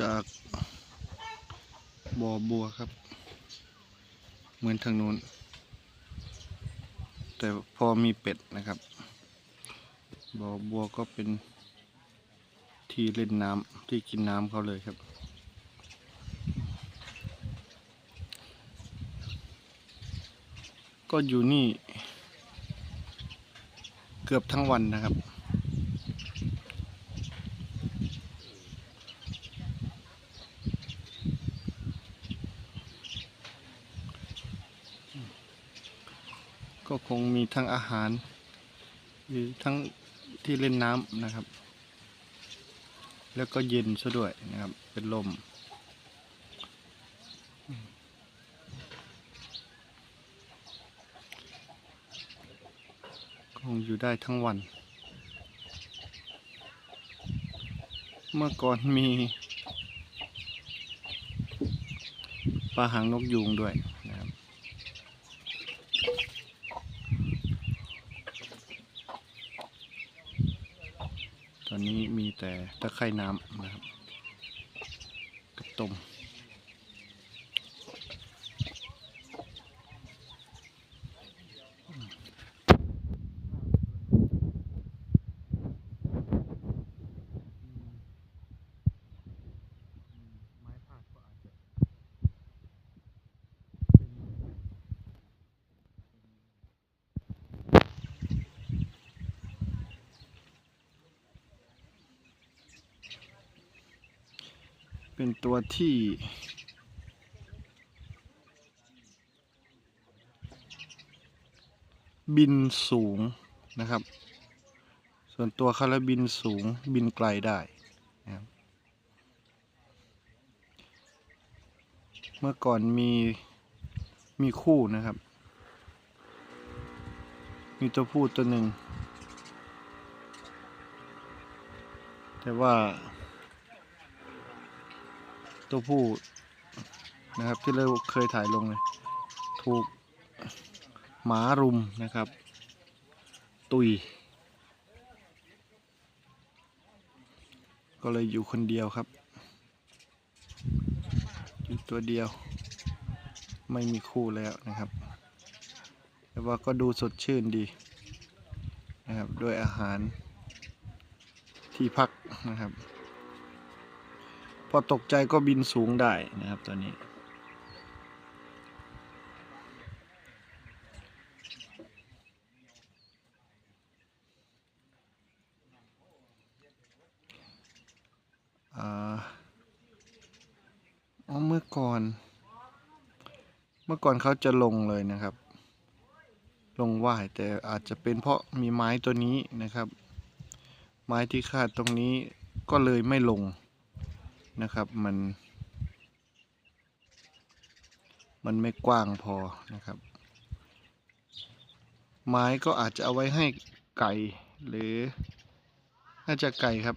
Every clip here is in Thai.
จากบ่อบัวครับ เหมือนทางนู้น แต่พอมีเป็ดนะครับ บ่อบัวก็เป็นที่เล่นน้ำที่กินน้ำเขาเลยครับ ก็อยู่นี่เกือบทั้งวันนะครับ ก็คงมีทั้งอาหารมีทั้งที่เล่นน้ำนะครับ แล้วก็เย็นซะด้วยนะครับ เป็นลม คงอยู่ได้ทั้งวัน เมื่อก่อนมีปลาหางนกยูงด้วยนะครับ ตอนนี้มีแต่ตะไคร่น้ำนะครับกับต้ม เป็นตัวที่ บินสูงนะครับ ส่วนตัวเขาแล้วบินสูงบินไกลได้นะครับเมื่อก่อนมีมีคู่นะครับ มีตัวผู้ตัวหนึ่งแต่ว่า ตัวผู้นะครับที่เราเคยถ่ายลงเลยถูกหมารุมนะครับ ตุย ก็เลยอยู่คนเดียวครับ อยู่ตัวเดียว ไม่มีคู่แล้วนะครับ แต่ว่าก็ดูสดชื่นดีนะครับด้วยอาหารที่พักนะครับ พอตกใจก็บินสูงได้นะครับตัวนี้ อ๋อเมื่อก่อน เมื่อก่อนเขาจะลงเลยนะครับ ลงว่ายแต่อาจจะเป็นเพราะมีไม้ตัวนี้นะครับ ไม้ที่คาดตรงนี้ก็เลยไม่ลง นะครับ มัน มันไม่กว้างพอนะครับ ไม้ก็อาจจะเอาไว้ให้ไก่หรือ น่าจะไก่ครับ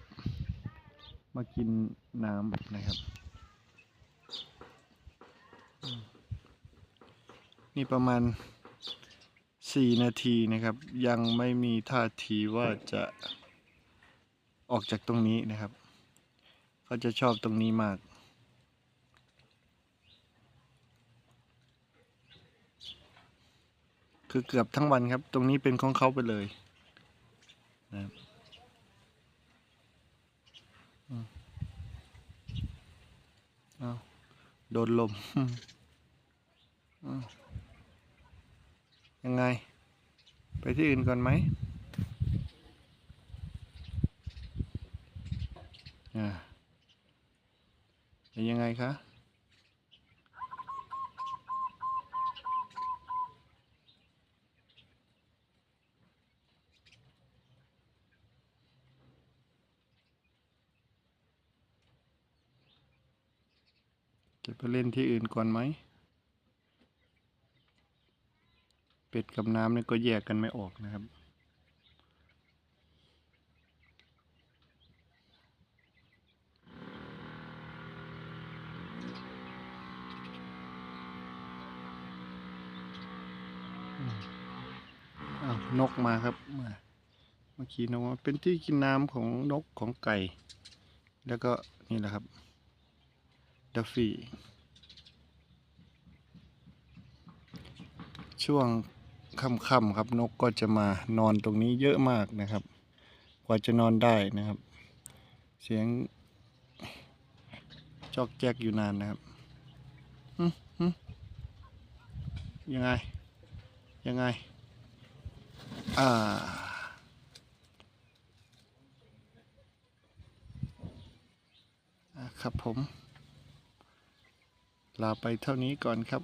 มากินน้ำนะครับ นี่ประมาณสี่นาทีนะครับ ยังไม่มีท่าทีว่าจะออกจากตรงนี้นะครับ เขาจะชอบตรงนี้มาก คือเกือบทั้งวันครับ ตรงนี้เป็นของเขาไปเลยนะครับเอาโดนลมยังไง ไปที่อื่นก่อนไหมอ่า เป็นยังไงคะจะไปเล่นที่อื่นก่อนไหม เป็ดกับน้ำเนี่ยก็แยกกันไม่ออกนะครับ อ้าว นกมาครับมาเมื่อกี้นกมาเป็นที่กินน้ำของนกของไก่ แล้วก็นี่แหละครับดัฟฟี่ช่วงค่ำๆครับนกก็จะมานอนตรงนี้เยอะมากนะครับ กว่าจะนอนได้นะครับ เสียง จอกแจ๊กอยู่นานนะครับยังไง ยังไง อ่าครับผม ลาไปเท่านี้ก่อนครับ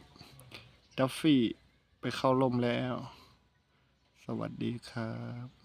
ดัฟฟี่ไปเข้าลมแล้ว สวัสดีครับ